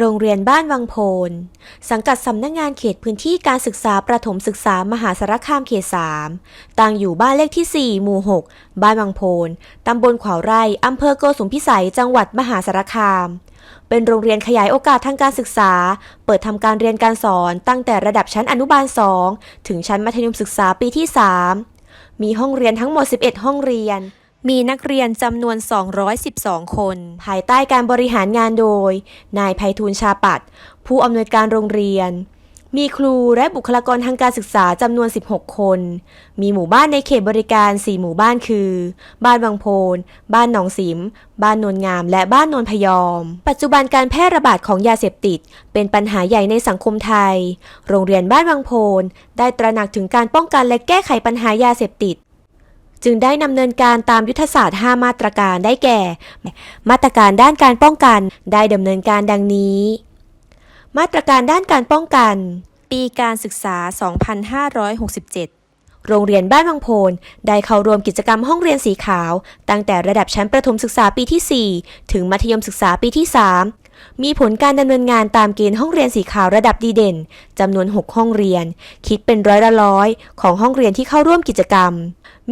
โรงเรียนบ้านวังโพน สังกัดสำนักงงานเขตพื้นที่การศึกษาประถมศึกษามหาสารคามเขต 3ตั้งอยู่บ้านเลขที่ 4 หมู่ 6 บ้านวังโพน ตำบลขวาวไร่อำเภอโกสุมพิสัย จังหวัดมหาสารคาม เป็นโรงเรียนขยายโอกาสทางการศึกษา เปิดทำการเรียนการสอนตั้งแต่ระดับชั้นอนุบาล 2 ถึงชั้นมัธยมศึกษาปีที่ 3 มีห้องเรียนทั้งหมด 11 ห้องเรียน มีนักเรียนจำนวน 212 คน ภายใต้การบริหารงานโดย นายไพฑูรย์ชาปัด ผู้อำนวยการโรงเรียน มีครูและบุคลากรทางการศึกษาจำนวน 16 คน มีหมู่บ้านในเขตบริการ 4 หมู่บ้านคือ บ้านวังโพน บ้านหนองสิม บ้านนนงาม และบ้านนนพยอม ปัจจุบันการแพร่ระบาดของยาเสพติด เป็นปัญหาใหญ่ในสังคมไทย โรงเรียนบ้านวังโพน ได้ตระหนักถึงการป้องกันและแก้ไขปัญหายาเสพติด จึงได้ดำเนินการตามยุทธศาสตร์ 5 มาตรการได้แก่ มาตรการด้านการป้องกันได้ดำเนินการดังนี้ มาตรการด้านการป้องกัน ปีการศึกษา 2567โรงเรียนบ้านวังโพนได้เข้าร่วมกิจกรรมห้องเรียนสีขาว ตั้งแต่ระดับชั้นประถมศึกษาปีที่ 4 ถึงมัธยมศึกษาปีที่ 3 มีผลการดำเนินงานตามเกณฑ์ห้องเรียนสีขาวระดับดีเด่นจำนวน 6 ห้องเรียน คิดเป็นร้อยละร้อยของห้องเรียนที่เข้าร่วมกิจกรรม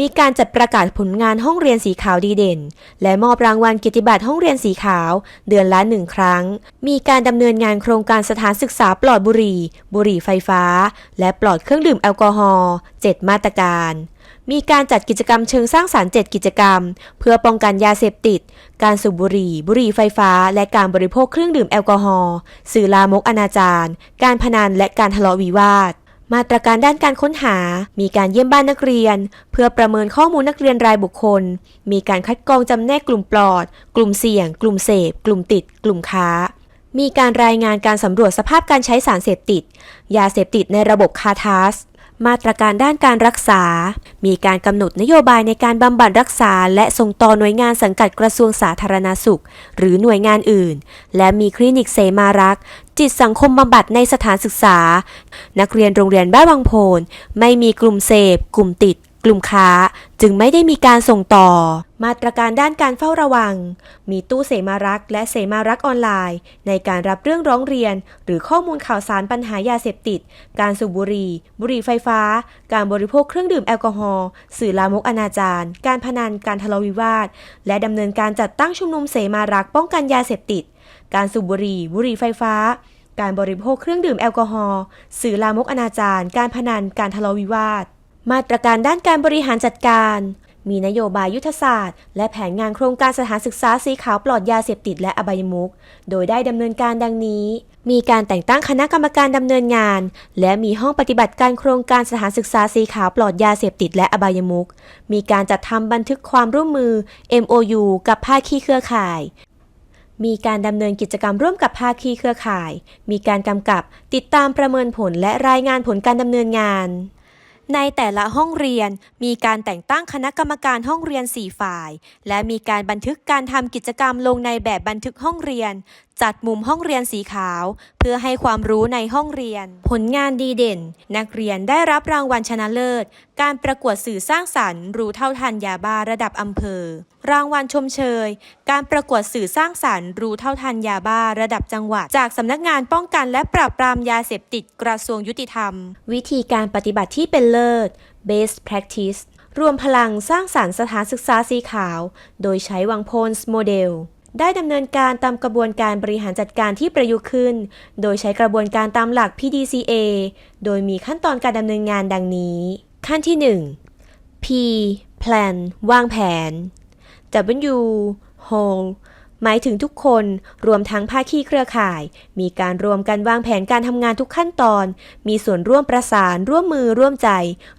มีการจัดประกาศผลงานห้องเรียนสีขาวดีเด่น และมอบรางวัลเกียรติบัตรห้องเรียนสีขาว เดือนละหนึ่งครั้ง มีการดำเนินงานโครงการสถานศึกษาปลอดบุหรี่ บุหรี่ไฟฟ้า และปลอดเครื่องดื่มแอลกอฮอล์7มาตรการ มีการจัดกิจกรรมเชิงสร้างสารรค์ 7 กิจกรรม เพื่อป้องกันยาเสพติด การสูบบุหรี่ บุหรี่ไฟฟ้า และการบริโภคเครื่องดื่มแอลกอฮอล์ สื่อลามกอนาจารการพนันและการทะเลาะวิวาท มาตรการด้านการค้นหา มีการเยี่ยมบ้านนักเรียน เพื่อประเมินข้อมูลนักเรียนรายบุคคล มีการคัดกรองจำแนกกลุ่มปลอด กลุ่มเสี่ยง กลุ่มเสพ กลุ่มติด กลุ่มค้ามีการรายงานการสำรวจสภาพการใช้สารเสพติด ยาเสพติดในระบบคาทาส มาตรการด้านการรักษา มีการกำหนดนโยบายในการบำบัดรักษา และส่งต่อหน่วยงานสังกัดกระทรวงสาธารณาสุข หรือหน่วยงานอื่น และมีคลินิกเสมารัก จิตสังคมบำบัดในสถานศึกษา นักเรียนโรงเรียนบ้านวังโพนไม่มีกลุ่มเสพ กลุ่มติด กลุ่มค้าจึงไม่ได้มีการส่งต่อ มาตรการด้านการเฝ้าระวัง มีตู้เสมารักษ์และเสมารักษ์ออนไลน์ ในการรับเรื่องร้องเรียน หรือข้อมูลข่าวสารปัญหายาเสพติด การสูบบุหรี่ บุหรี่ไฟฟ้า การบริโภคเครื่องดื่มแอลกอฮอล์สื่อลามกอนาจารการพนันการทะเลาะวิวาท และดำเนินการจัดตั้งชุมนุมเสมารักษ์ป้องกันยาเสพติด การสูบบุหรี่ บุหรี่ไฟฟ้าการบริโภคเครื่องดื่มแอลกอฮอล์ สื่อลามกอนาจารการพนัน การทะเลาะวิวาท มาตรการด้านการบริหารจัดการ มีนโยบายยุทธศาสตร์ และแผนงานโครงการสถานศึกษาสีขาวปลอดยาเสพติดและอบายมุขโดยได้ดำเนินการดังนี้ มีการแต่งตั้งคณะกรรมการดำเนินงาน และมีห้องปฏิบัติการโครงการสถานศึกษาสีขาวปลอดยาเสพติดและอบายมุขมีการจัดทำบันทึกความร่วมมือ MOU กับภาคีเครือข่ายมีการดำเนินกิจกรรมร่วมกับภาคีเครือข่าย มีการกำกับ ติดตามประเมินผลและรายงานผลการดำเนินงาน ในแต่ละห้องเรียนมีการแต่งตั้งคณะกรรมการห้องเรียน 4 ฝ่าย และมีการบันทึกการทำกิจกรรมลงในแบบบันทึกห้องเรียน จัดมุมห้องเรียนสีขาว เพื่อให้ความรู้ในห้องเรียน ผลงานดีเด่น นักเรียนได้รับรางวัลชนะเลิศ การประกวดสื่อสร้างสรรค์ รู้เท่าทันยาบ้าระดับอำเภอ รางวัลชมเชย การประกวดสื่อสร้างสรรค์ รู้เท่าทันยาบ้าระดับจังหวัด จากสำนักงานป้องกันและปราบปรามยาเสพติดกระทรวงยุติธรรม วิธีการปฏิบัติที่เป็นเลิศ best practice รวมพลังสร้างสารรค์สถานศึกษาสีขาว โดยใช้วังโพนส์โมเดล ได้ดำเนินการตามกระบวนการบริหารจัดการที่ประยุกต์ขึ้น โดยใช้กระบวนการตามหลัก PDCA โดยมีขั้นตอนการดำเนินงานดังนี้ ขั้นที่ 1 P plan วางแผน W whole หมายถึงทุกคนรวมทั้งภาคีเครือข่าย มีการรวมกันวางแผนการทำงานทุกขั้นตอน มีส่วนร่วมประสาน ร่วมมือร่วมใจ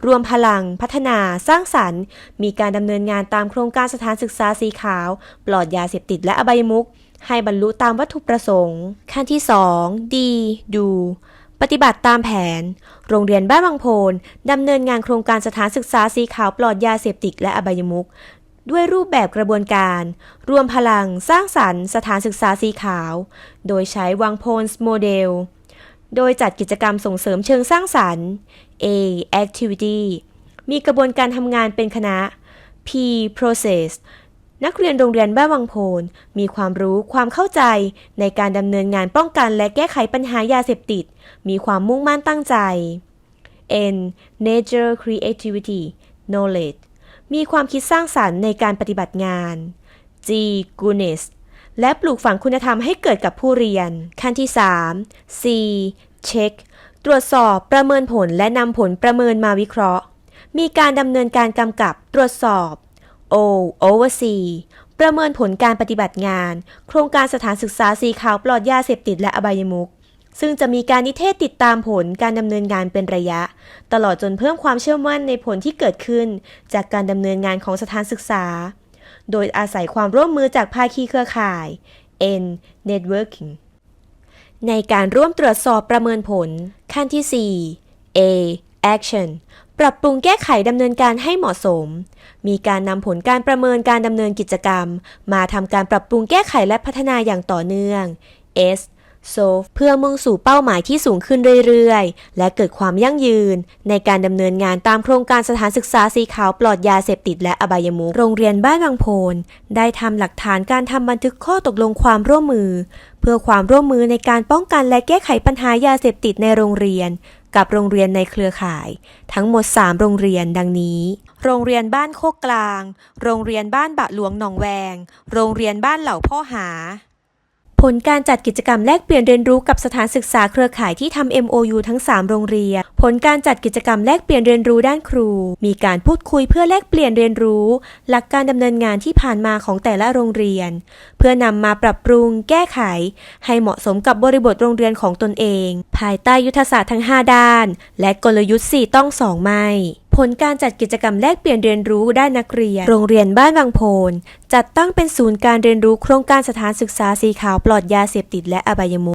รวมพลัง พัฒนา สร้างสรรค์ มีการดำเนินงานตามโครงการสถานศึกษาสีขาว ปลอดยาเสพติดและอบายมุขให้บรรลุตามวัตถุประสงค์ ขั้นที่2 D do ปฏิบัติตามแผน โรงเรียนบ้านบางโพนดำเนินงานโครงการสถานศึกษาสีขาวปลอดยาเสพติดและอบายมุข ด้วยรูปแบบกระบวนการ รวมพลังสร้างสรรค์สถานศึกษาสีขาว โดยใช้วังโพนส์โมเดล โดยจัดกิจกรรมส่งเสริมเชิงสร้างสรรค์ A activity มีกระบวนการทำงานเป็นคณะ P process นักเรียนโรงเรียนบ้านวังโพนมีความรู้ความเข้าใจในการดำเนินงานป้องกันและแก้ไขปัญหายาเสพติด มีความมุ่งมั่นตั้งใจ N Nature Creativity Knowledge มีความคิดสร้างสรรค์ในการปฏิบัติงาน G g o o n e s s และปลูกฝังคุณธรรมให้เกิดกับผู้เรียน ขั้นที่ 3 C Check ตรวจสอบประเมินผลและนำผลประเมินมาวิเคราะห์ มีการดำเนินการกำกับตรวจสอบ O Oversee ประเมินผลการปฏิบัติงาน โครงการสถานศึกษาสีขาวปลอดยาเสพติดและอบายมุข ซึ่งจะมีการนิเทศติดตามผลการดำเนินงานเป็นระยะ ตลอดจนเพิ่มความเชื่อมั่นในผลที่เกิดขึ้น จากการดำเนินงานของสถานศึกษา โดยอาศัยความร่วมมือจากภาคีเครือข่าย N Networking ในการร่วมตรวจสอบประเมินผล ขั้นที่ 4 A Action ปรับปรุงแก้ไขดำเนินการให้เหมาะสม มีการนำผลการประเมินการดำเนินกิจกรรม มาทำการปรับปรุงแก้ไขและพัฒนาอย่างต่อเนื่อง S s o เพื่อมุ่งสู่เป้าหมายที่สูงขึ้นเรื่อยๆ และเกิดความยั่งยืน ในการดำเนินงานตามโครงการสถานศึกษาสีขาวปลอดยาเสพติดและอบายมุขโรงเรียนบ้านบางโพนได้ทำหลักฐานการทำบันทึกข้อตกลงความร่วมมือ เพื่อความร่วมมือในการป้องกันและแก้ไขปัญหายาเสพติดในโรงเรียน กับโรงเรียนในเครือข่าย ทั้งหมด 3 โรงเรียนดังนี้ โรงเรียนบ้านโคกกลาง โรงเรียนบ้านบะหลวงหนองแวง โรงเรียนบ้านเหล่าพ่อหา ผลการจัดกิจกรรมแลกเปลี่ยนเรียนรู้กับสถานศึกษาเครือข่ายที่ทำ MOU ทั้ง 3 โรงเรียน ผลการจัดกิจกรรมแลกเปลี่ยนเรียนรู้ด้านครู มีการพูดคุยเพื่อแลกเปลี่ยนเรียนรู้ หลักการดำเนินงานที่ผ่านมาของแต่ละโรงเรียน เพื่อนำมาปรับปรุง แก้ไข ให้เหมาะสมกับบริบทโรงเรียนของตนเอง ภายใต้ยุทธศาสตร์ทั้ง 5 ด้าน และกลยุทธ์ 4 ต้อง 2 ไม่ ผลการจัดกิจกรรมแลกเปลี่ยนเรียนรู้ด้านนักเรียน โรงเรียนบ้านบางโพน จัดตั้งเป็นศูนย์การเรียนรู้โครงการสถานศึกษาสีขาวปลอดยาเสพติดและอบายมุข